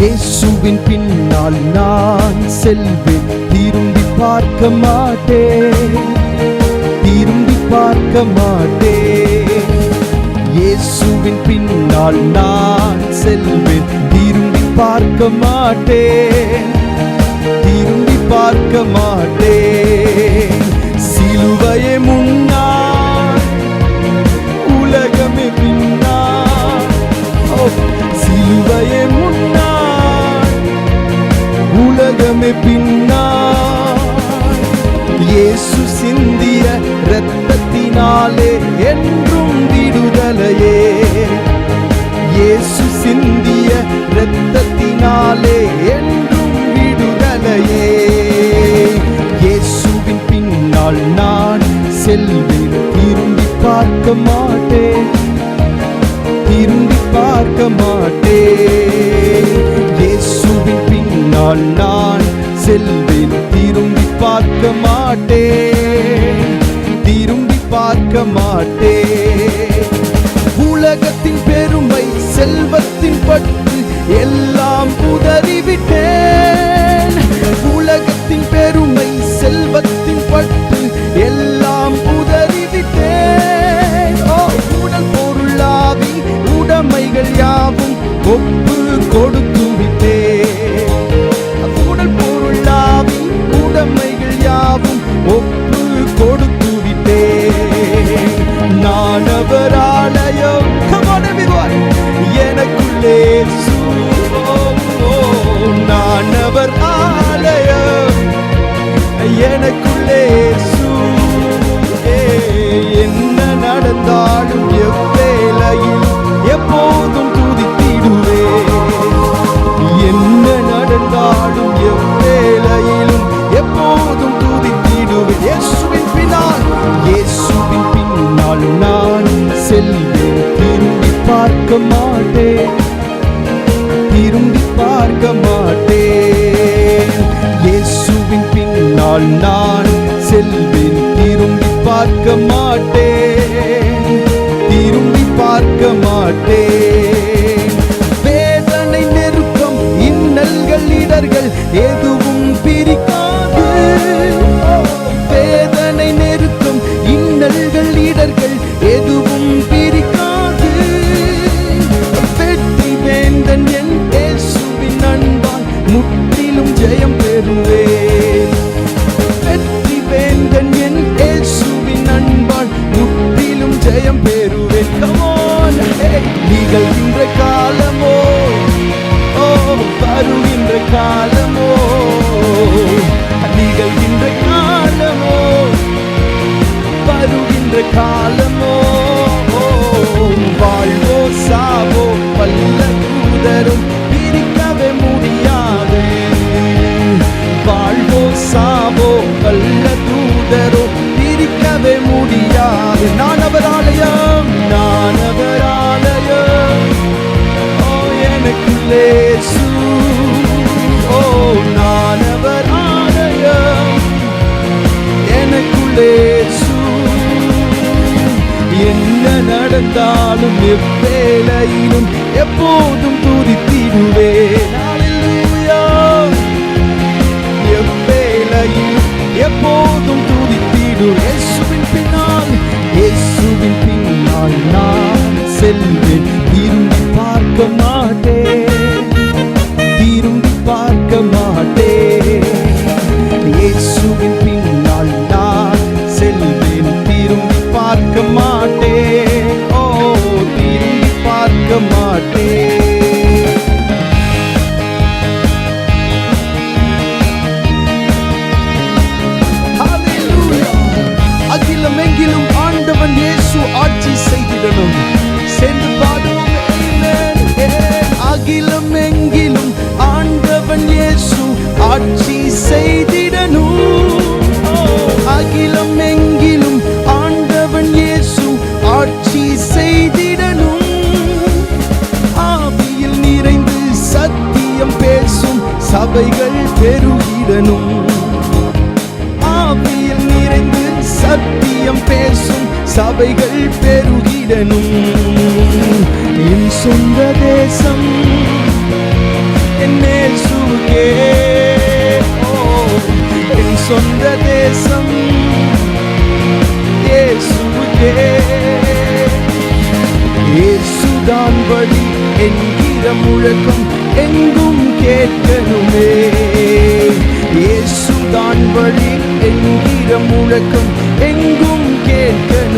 இயேசுவின் பின்னால் நான் செல்வேன். திரும்பி பார்க்க மாட்டேன். திரும்பி பார்க்க மாட்டேன். இயேசுவின் பின்னால் நான் செல்வேன். திரும்பி பார்க்க மாட்டேன். திரும்பி பார்க்க உலகமே பின்னால் மாட்டேன் திரும்பி பார்க்க மாட்டேன் உலகத்தின் பெருமை செல்வத்தின் பட்டு நான் அவர் ஆலயம். எனக்குள்ளே என்ன நடந்தாலும் எவ்வேளையில் எப்போதும் துதித்திடுவேன் என்ன நடந்தாலும் எவ்வேளையிலும் எப்போதும் துதித்திடுவேன் இயேசுவின் பின்னால் இயேசுவின் பின்னால் நான் செல்வேன். திரும்பி பார்க்க மாட்டேன். பின்னால் நான் செல்வேன் திரும்பி பார்க்க மாட்டேன். திரும்பி பார்க்க மாட்டேன். வேதனை நெருக்கம் இன்னல்கள் இடர்கள் எதுவும் காலமோ நிகழ்கின்ற காலமோ? வருகின்ற காலமோ? வாழ்வோ சாவோ பல்ல தூதரும் பிரிக்கவே முடியாது. வாழ்வோ சாவோ பல்ல தூதரோ பிரிக்கவே முடியாது. நான் அவர் ஆலயம் நான் அவர் ஆலயம் ஓ எனக்குள்ளே எவ்வேளையிலும் எப்போதும் துதித்திடுவேன் Hallelujah. எவ்வேளையிலும் எப்போதும் துதித்திடு இயேசுவின் பின்னால் இயேசுவின் பின்னால் நான் செல்வேன் திரும்பி பார்க்க மாட்டேன். மாட்டே அவைகள் பெருகிடனும் ஆவியில் நிறைந்து சத்தியம் பேசும் சபைகள் பெருகிடனும் என் சொந்த தேசம் என்னே சுகே என் சொந்த தேசம் இயேசுவே இயேசுதான் வழி என்கிற முழக்கம் எங்கும் கேட்கணுமே. இயேசுதான் வழி என்கிற முழக்கம் எங்கும்